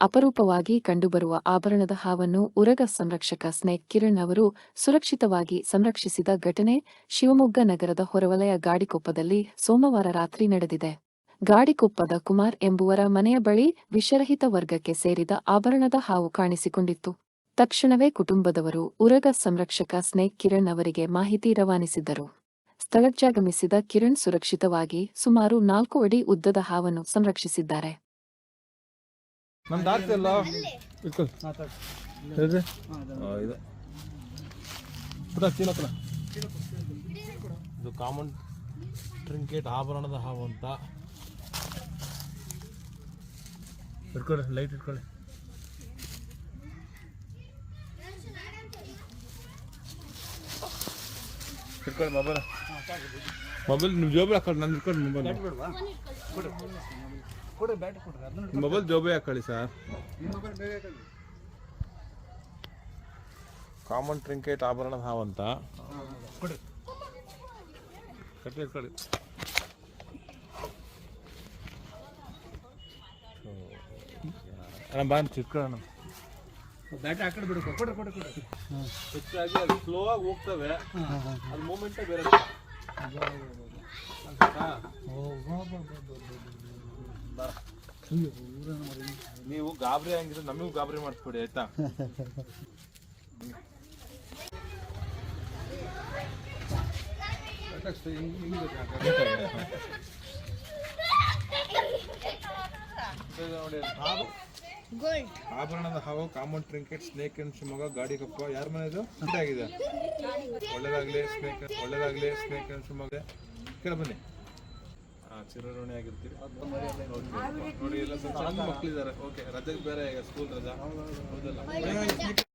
ಅಪರೂಪವಾಗಿ ಕಂಡುಬರುವ ಆಭರಣದ ಹಾವನ್ನು ಉರಗ ಸಂರಕ್ಷಕ ಸ್ನೇಕ್ ಕಿರಣ್ ಅವರು ಸುರಕ್ಷಿತವಾಗಿ ಸಂರಕ್ಷಿಸಿದ ಘಟನೆ ಶಿವಮೊಗ್ಗ ನಗರದ ಹೊರವಲಯ ಗಾಡಿಕೊಪ್ಪದಲ್ಲಿ ಸೋಮವಾರ ರಾತ್ರಿ ನಡೆದಿದೆ. ಗಾಡಿಕೊಪ್ಪದ ಕುಮಾರ್ ಎಂಬುವರ ಮನೆಯ ಬಳಿ ವಿಷರಹಿತ ವರ್ಗಕ್ಕೆ ಸೇರಿದ ಆಭರಣದ ಹಾವು ಕಾಣಿಸಿಕೊಂಡಿತ್ತು. ತಕ್ಷಣವೇ ಕುಟುಂಬದವರು ಉರಗ ಸಂರಕ್ಷಕ ಸ್ನೇಕ್ ಕಿರಣ್ ಅವರಿಗೆ ಮಾಹಿತಿ ರವಾನಿಸಿದ್ದರು. ಸ್ಥಳಕ್ಕಾಗಮಿಸಿದ ಕಿರಣ್ ಸುರಕ್ಷಿತವಾಗಿ ಸುಮಾರು ನಾಲ್ಕು ಅಡಿ ಉದ್ದದ ಹಾವನ್ನು ಸಂರಕ್ಷಿಸಿದ್ದಾರೆ. ನಮ್ದು ಆಗ್ತಿಲ್ಲ ಇಟ್ಕೊಳ್ಳಿ ಹೇಳ್ರಿ. ಆ, ಇದು. ಪುಟ ಚೀಲ ಕೊಡ. ಇದು ಕಾಮನ್ ಟ್ರಿಂಕೇಟ್ ಆಭರಣದ ಹಾವು ಅಂತ. ಇಟ್ಕೊಳ್ಳಿ ಲೈಟ್ ಇಟ್ಕೊಳ್ಳಿ ಇಟ್ಕೊಳ್ಳಿ ಮೊಬೈಲ್ ಮೊಬೈಲ್ ನಿಮ್ ಜೋಬಿ ಹಾಕೊಳ್ಳಿ ನಾನು ಇಟ್ಕೊಂಡು ಮೊಬೈಲ್ ಮೊಬೈಲ್ ಜೋಬಿ ಹಾಕೊಳ್ಳಿ ಸರ್ ಕಾಮನ್ ಟ್ರಿಂಕೇಟ್ ಆಭರಣ ಹಾವಂತ ಅಂತ. ಕಟ್ಟಿ ಇಟ್ಕೊಳ್ಳಿ. ಅಣ್ಣ ಬಂದು ಚಿಟ್ಕೊಳ್ಳೋಣ ಬ್ಯಾಟ್ರಿ ಆ ಕಡೆ ಬಿಡು ಕೊಡ್ರಿ ಕೊಡ್ರಿ ಕೊಡ್ರಿ ಹೆಚ್ಚಾಗಿ ಅದು ಸ್ಲೋ ಆಗಿ ಹೋಗ್ತವೆ. ಅದು ಮೂಮೆಂಟೇ ಬೇರೆ ನೀವು ಗಾಬರಿ ಹಂಗಿದ್ರೆ ನಮಗೂ ಗಾಬರಿ ಮಾಡಿಸ್ಕೊಡಿ ಆಯ್ತಾ? ನೋಡಿ ಹಾವು ಆಭರಣದ ಹಾವು common trinket snake and Shivamogga ಗಾಡಿ ಕಪ್ಪ ಯಾರ ಮನೆ ಇದು ಆಗಿದೆ. ಒಳ್ಳೇದಾಗ್ಲಿ ಸ್ನೇಕ್ ಒಳ್ಳೇದಾಗ್ಲಿ ಸ್ನೇಕ್ ಅಂಡ್ ಶಿವಮೊಗ್ಗ. ಕೇಳ ಬನ್ನಿ. ಹಾ ಚಿರಋಣಿ ಆಗಿರ್ತೀರಿ. ನೋಡಿ ಎಲ್ಲ ಮಕ್ಕಳಿದ್ದಾರೆ. ಓಕೆ ರಜೆಗೆ ಬೇರೆ ಈಗ ಸ್ಕೂಲ್ ರಜಾ. ಹೌದಲ್ಲ?